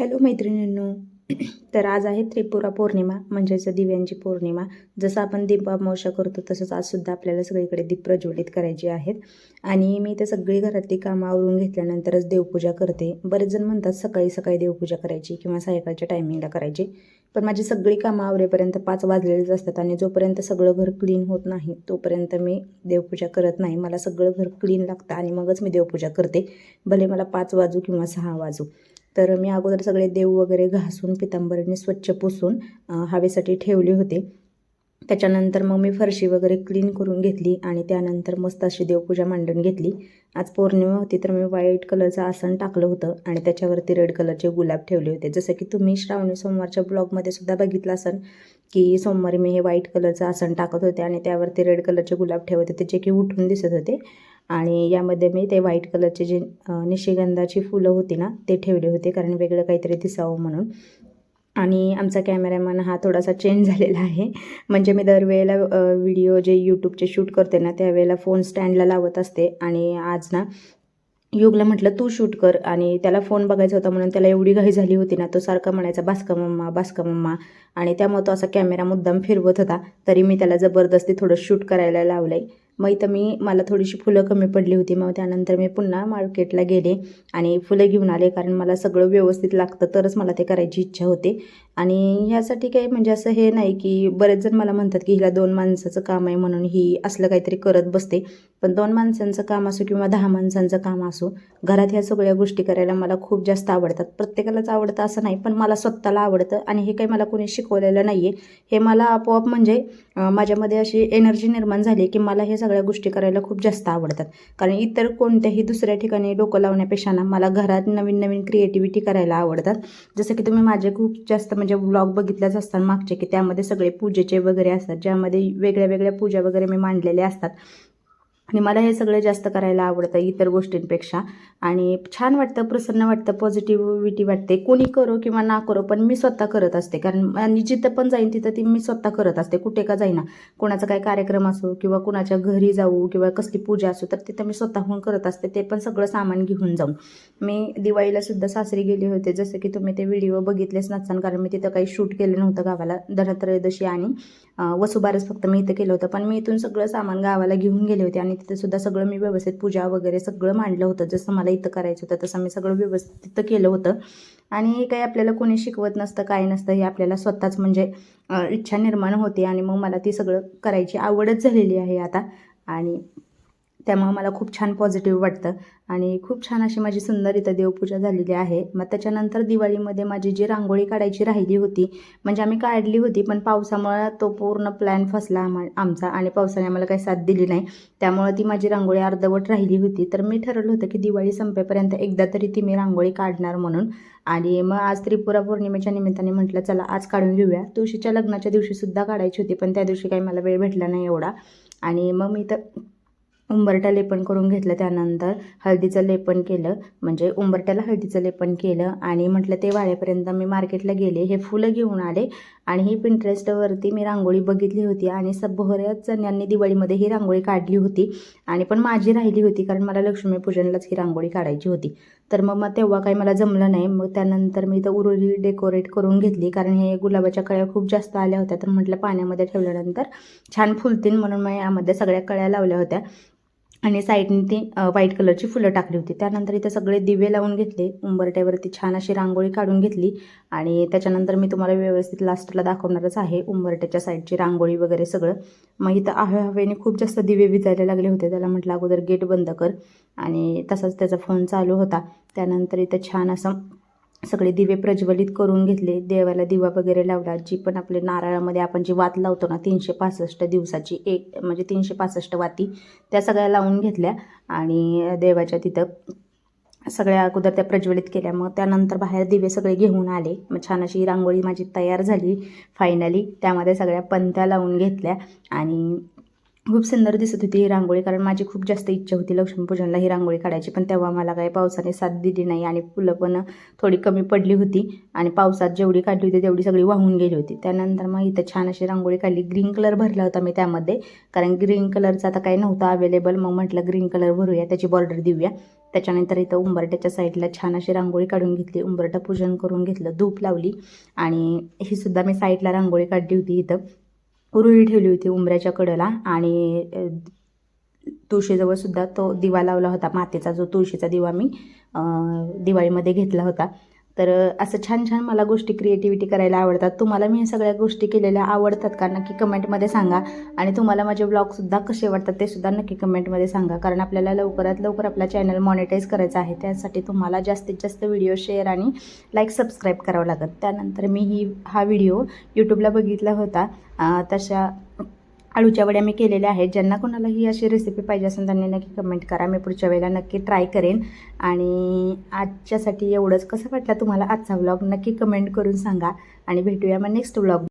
Hello मैत्रिणींनो तर आज आहे त्रिपुरा पौर्णिमा म्हणजेच दिव्यांची पौर्णिमा. जसं आपण दीपामावश्या करतो तसंच आजसुद्धा आपल्याला सगळीकडे दीप प्रज्वलित करायचे आहेत. आणि मी ते सगळी घरातली कामं आवरून घेतल्यानंतरच देवपूजा करते. बरेच जण म्हणतात सकाळी सकाळी देवपूजा करायची किंवा सायंकाळच्या टायमिंगला करायची. पण माझी सगळी कामं आवरेपर्यंत पाच वाजलेलेच असतात आणि जोपर्यंत सगळं घर क्लीन होत नाही तोपर्यंत मी देवपूजा करत नाही. मला सगळं घर क्लीन लागतं आणि मगच मी देवपूजा करते. भले मला पाच वाजू किंवा सहा वाजू. तर मी अगोदर सगळे देव वगैरे घासून पितांबरीने स्वच्छ पुसून हवेसाठी ठेवले होते. त्याच्यानंतर मग मी फरशी वगैरे क्लीन करून घेतली आणि त्यानंतर मस्त अशी देवपूजा मांडून घेतली. आज पौर्णिमा होती तर मी व्हाईट कलरचं आसन टाकलं होतं आणि त्याच्यावरती रेड कलरचे गुलाब ठेवले होते. जसं की तुम्ही श्रावणी सोमवारच्या ब्लॉगमध्ये सुद्धा बघितलं असन की सोमवारी मी हे व्हाईट कलरचं आसन टाकत होते आणि त्यावरती रेड कलरचे गुलाब ठेवत होते जे की उठून दिसत होते. आणि यामध्ये मी ते व्हाईट कलरचे जे निशिगंधाची फुलं होती ना ते ठेवले होते कारण वेगळं काहीतरी दिसावं म्हणून. आणि आमचा कॅमेरामॅन हा थोडासा चेंज झालेला आहे. म्हणजे मी दरवेळेला व्हिडिओ जे यूट्यूबचे शूट करते ना त्यावेळेला फोन स्टँडला लावत असते. आणि आज ना युगला म्हटलं तू शूट कर. आणि त्याला फोन बघायचा होता म्हणून त्याला एवढी घाई झाली होती ना तो सारखा म्हणायचा बास्का मम्मा बास्का मम्मा. आणि त्यामुळे तो असा कॅमेरा मुद्दाम फिरवत होता. तरी मी त्याला जबरदस्ती थोडं शूट करायला लावलं आहे मग इथं मी मला थोडीशी फुलं कमी पडली होती. मग त्यानंतर मी पुन्हा मार्केटला गेले आणि फुलं घेऊन आले. कारण मला सगळं व्यवस्थित लागतं तरच मला ते करायची इच्छा होते. आणि ह्यासाठी काही म्हणजे असं हे नाही की बरेच जण मला म्हणतात की हिला दोन माणसाचं काम आहे म्हणून ही असलं काहीतरी करत बसते. पण दोन माणसांचं काम असो किंवा दहा माणसांचं काम असो घरात ह्या सगळ्या गोष्टी करायला मला खूप जास्त आवडतात. प्रत्येकालाच आवडतं असं नाही पण मला स्वतःला आवडतं आणि हे काही मला कोणी शिकवलेलं नाही आहे हे मला आपोआप म्हणजे माझ्यामध्ये अशी एनर्जी निर्माण झाली की मला हे सगळ्या गोष्टी करायला खूप जास्त आवडतात. कारण इतर कोणत्याही दुसऱ्या ठिकाणी डोकं लावण्यापेक्षा ना मला घरात नवीन नवीन क्रिएटिव्हिटी करायला आवडतात. जसं की तुम्ही माझे खूप जास्त म्हणजे म्हणजे ब्लॉग बघितल्याच असतात मागचे की त्यामध्ये सगळे पूजेचे वगैरे असतात ज्यामध्ये वेगळ्या वेगळ्या पूजा वगैरे मी मांडलेल्या असतात. आणि मला हे सगळं जास्त करायला आवडतं इतर गोष्टींपेक्षा. आणि छान वाटतं प्रसन्न वाटतं पॉझिटिव्हिटी वाटते. कोणी करो किंवा ना करो पण मी स्वतः करत असते. कारण आणि जिथं पण जाईन तिथं ती मी स्वतः करत असते. कुठे का जाईना. कोणाचा काय कार्यक्रम असो किंवा कुणाच्या घरी जाऊ किंवा कसली पूजा असो तर तिथं मी स्वतःहून करत असते. ते पण सगळं सामान घेऊन जाऊन. मी दिवाळीला सुद्धा सासरी गेले होते. जसं की तुम्ही ते व्हिडिओ बघितलेच नसताना कारण मी तिथं काही शूट केलं नव्हतं गावाला. धनत्रयोदशी आणि वसुबारस फक्त मी इथं केलं होतं. पण मी इथून सगळं सामान गावाला घेऊन गेले होते. आणि तिथे सुद्धा सगळं मी व्यवस्थित पूजा वगैरे सगळं मांडलं होतं. जसं मला इथं करायचं होतं तसं मी सगळं व्यवस्थित तिथं केलं होतं. आणि हे काही आपल्याला कोणी शिकवत नसतं काय नसतं हे आपल्याला स्वतःच म्हणजे इच्छा निर्माण होते. आणि मग मला ती सगळं करायची आवडच झालेली आहे आता. आणि त्यामुळे मला खूप छान पॉझिटिव्ह वाटतं. आणि खूप छान अशी माझी सुंदर इथं देवपूजा झालेली आहे. मग त्याच्यानंतर दिवाळीमध्ये माझी जी रांगोळी काढायची राहिली होती म्हणजे आम्ही काढली होती पण पावसामुळे तो पूर्ण प्लॅन फसला आम्हा आमचा आणि पावसाने आम्हाला काही साथ दिली नाही. त्यामुळे ती माझी रांगोळी अर्धवट राहिली होती. तर मी ठरवलं होतं की दिवाळी संपेपर्यंत एकदा तरी ती मी रांगोळी काढणार म्हणून. आणि मग आज त्रिपुरा पौर्णिमेच्या निमित्ताने म्हटलं चला आज काढून घेऊया. तुळशीच्या लग्नाच्या दिवशीसुद्धा काढायची होती पण त्या दिवशी काही मला वेळ भेटला नाही एवढा. आणि मग मी तर उंबरटा लेपन करून घेतलं त्यानंतर हळदीचं लेपन केलं. म्हणजे उंबरट्याला हळदीचं लेपन केलं आणि म्हटलं ते वाळेपर्यंत मी मार्केटला गेले हे फुलं घेऊन आले आणि ही पिंटरेस्टवरती मी रांगोळी बघितली होती आणि सभोऱ्याच जणांनी दिवाळीमध्ये ही रांगोळी काढली होती आणि पण माझी राहिली होती कारण मला लक्ष्मीपूजनलाच ही रांगोळी काढायची होती. तर मग मग तेव्हा काही मला जमलं नाही. मग त्यानंतर मी तर उरुळी डेकोरेट करून घेतली कारण हे गुलाबाच्या कळ्या खूप जास्त आल्या होत्या. तर म्हटलं पाण्यामध्ये ठेवल्यानंतर छान फुलतील म्हणून मी यामध्ये सगळ्या कळ्या लावल्या होत्या. आणि साईडने ती व्हाईट कलरची फुलं टाकली होती. त्यानंतर इथे सगळे दिवे लावून घेतले उंबरट्यावरती छान अशी रांगोळी काढून घेतली आणि त्याच्यानंतर मी तुम्हाला व्यवस्थित लास्टला दाखवणारच आहे उंबरट्याच्या साईडची रांगोळी वगैरे सगळं. मग इथं हवे हवेने खूप जास्त दिवे विजायला लागले होते त्याला म्हटलं अगोदर गेट बंद कर. आणि तसाच त्याचा फोन चालू होता. त्यानंतर इथं छान असं सगळे दिवे प्रज्वलित करून घेतले. देवाला दिवा वगैरे लावला. जी पण आपले नारळामध्ये आपण जी वात लावतो ना तीनशे पासष्ट दिवसाची एक म्हणजे तीनशे पासष्ट वाती त्या सगळ्या लावून घेतल्या आणि देवाच्या तिथं सगळ्या अगोदर त्या प्रज्वलित केल्या. मग त्यानंतर बाहेर दिवे सगळे घेऊन आले. मग छान अशी रांगोळी माझी तयार झाली. फायनली त्यामध्ये सगळ्या पंत्या लावून घेतल्या आणि खूप सुंदर दिसत होती ही रांगोळी कारण माझी खूप जास्त इच्छा होती लक्ष्मीपूजनला ही रांगोळी काढायची. पण तेव्हा मला काही पावसाने साथ दिली नाही आणि फुलं पण थोडी कमी पडली होती. आणि पावसात जेवढी काढली होती तेवढी सगळी वाहून गेली होती. त्यानंतर मग इथं छान अशी रांगोळी काढली. ग्रीन कलर भरला होता मी त्यामध्ये. कारण ग्रीन कलरचा आता काही नव्हता अवेलेबल मग म्हटलं ग्रीन कलर भरूया त्याची बॉर्डर देऊया. त्याच्यानंतर इथं उंबरट्याच्या साईडला छान अशी रांगोळी काढून घेतली. उंबरटा पूजन करून घेतलं धूप लावली. आणि ही सुद्धा मी साईडला रांगोळी काढली होती इथं. उरुळी ठेवली होती उंबऱ्याच्या कडेला आणि तुळशीजवळ सुद्धा तो दिवा लावला होता. मातीचा जो तुळशीचा दिवा मी दिवाळीमध्ये घेतला होता. तर असं छान छान मला गोष्टी क्रिएटिव्हिटी करायला आवडतात. तुम्हाला मी सगळ्या गोष्टी केलेल्या आवडतात का? नक्की कमेंटमध्ये सांगा. आणि तुम्हाला माझे ब्लॉगसुद्धा कसे वाटतात ते सुद्धा नक्की कमेंटमध्ये सांगा. कारण आपल्याला लवकरात लवकर आपला चॅनल मॉनिटाईज करायचा आहे. त्यासाठी तुम्हाला जास्तीत जास्त व्हिडिओ शेअर आणि लाईक सबस्क्राईब करावं लागत त्यानंतर मी ही हा व्हिडिओ यूट्यूबला बघितला होता. तशा आळूच्या वड्या मी केलेल्या आहेत. ज्यांना कोणाला ही अशी रेसिपी पाहिजे असेल त्यांनी नक्की कमेंट करा. मी पुढच्या वेळेला नक्की ट्राय करेन. आणि आजच्यासाठी एवढंच. कसं वाटलं तुम्हाला आजचा व्लॉग नक्की कमेंट करून सांगा. आणि भेटूया मग नेक्स्ट व्लॉग